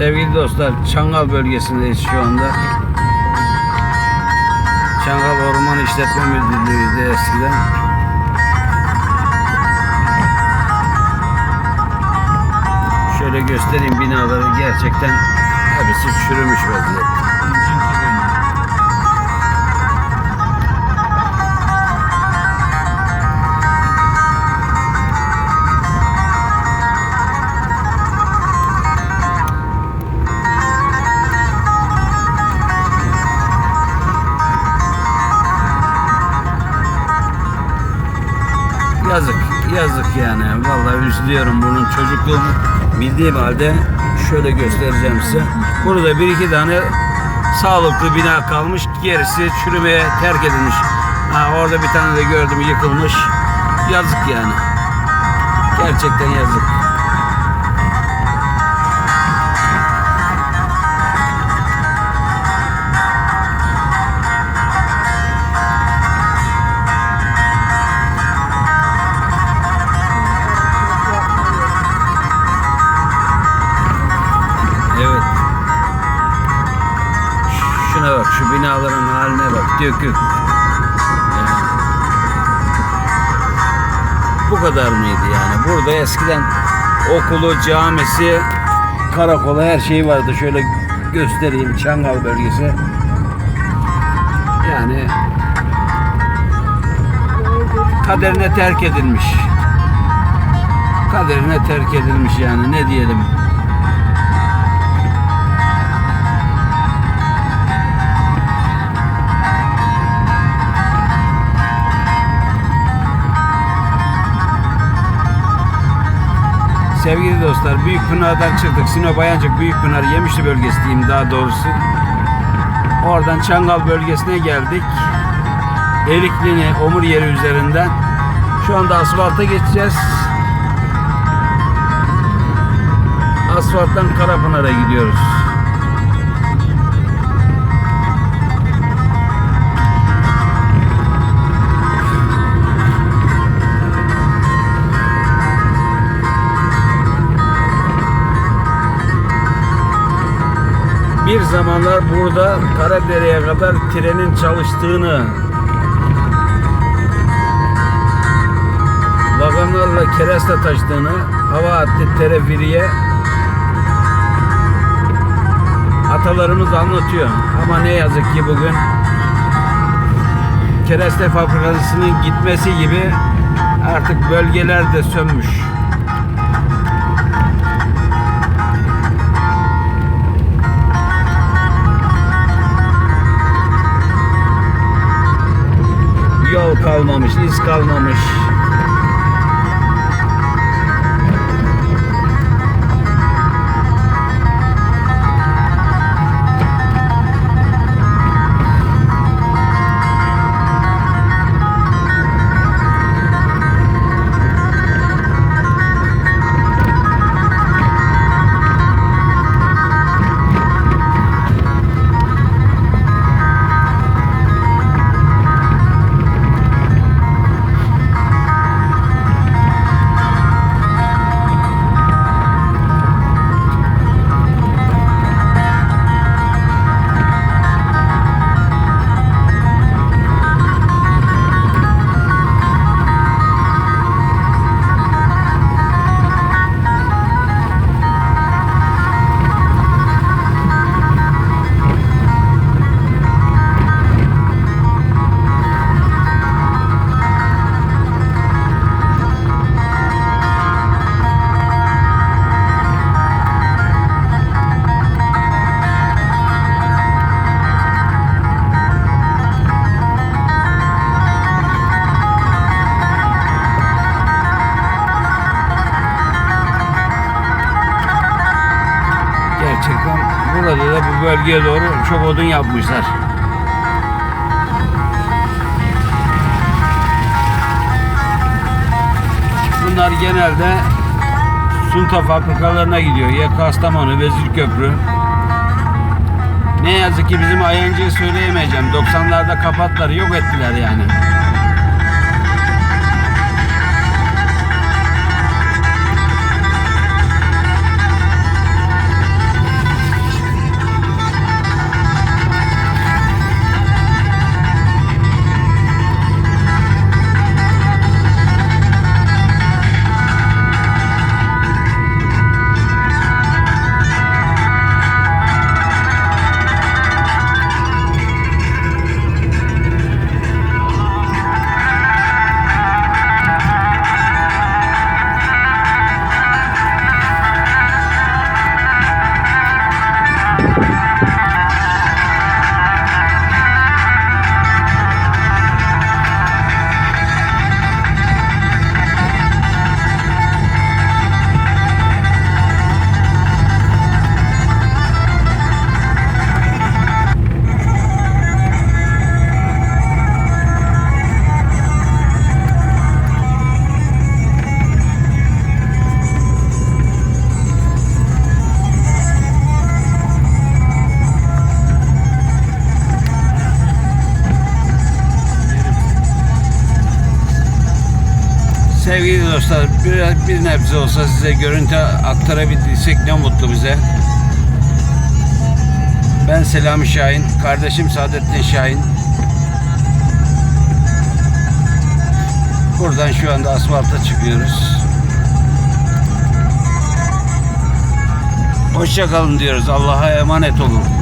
Sevgili dostlar, Çangal bölgesindeyiz şu anda. Çangal Orman İşletme Müdürlüğü'ydü eskiden. Şöyle göstereyim binaları gerçekten hepsi çürümüş vaziyette. Yazık, yazık yani. Vallahi üzülüyorum bunun çocukluğumu bildiğim halde şöyle göstereceğim size. Burada bir iki tane sağlıklı bina kalmış. Gerisi çürümeye terk edilmiş. Ha, orada bir tane de gördüm yıkılmış. Yazık yani. Gerçekten yazık. Şuna bak, şu binaların haline bak, dökük. Bu kadar mıydı yani? Burada eskiden okulu, camisi, karakolu her şeyi vardı. Şöyle göstereyim Çangal bölgesi. Yani kaderine terk edilmiş. Kaderine terk edilmiş yani ne diyelim. Sevgili dostlar Büyükpınar'dan çıktık. Sinop Ayancık Büyükpınar Yemişli bölgesi diyeyim daha doğrusu. Oradan Çangal bölgesine geldik. Erikli'ni Omur yeri üzerinden. Şu anda asfalta geçeceğiz. Asfalttan Karapınar'a gidiyoruz. Zamanlar burada Karadere'ye kadar trenin çalıştığını vagonlarla kereste taştığını hava attı teleferiye atalarımız anlatıyor. Ama ne yazık ki bugün kereste fabrikasının gitmesi gibi artık bölgeler de sönmüş. Kalmamış, Gerçekten burada da bu bölgeye doğru çok odun yapmışlar. Bunlar genelde sunta fabrikalarına gidiyor. Ya Kastamonu, Vezirköprü. Ne yazık ki bizim Ayancı'yı söyleyemeyeceğim. 90'larda kapattılar, yok ettiler yani. Dostlar bir, bir nebze olsa size görüntü aktarabildiysek ne mutlu bize. Ben Selami Şahin, kardeşim Saadettin Şahin. Buradan şu anda asfalta çıkıyoruz. Hoşça kalın diyoruz. Allah'a emanet olun.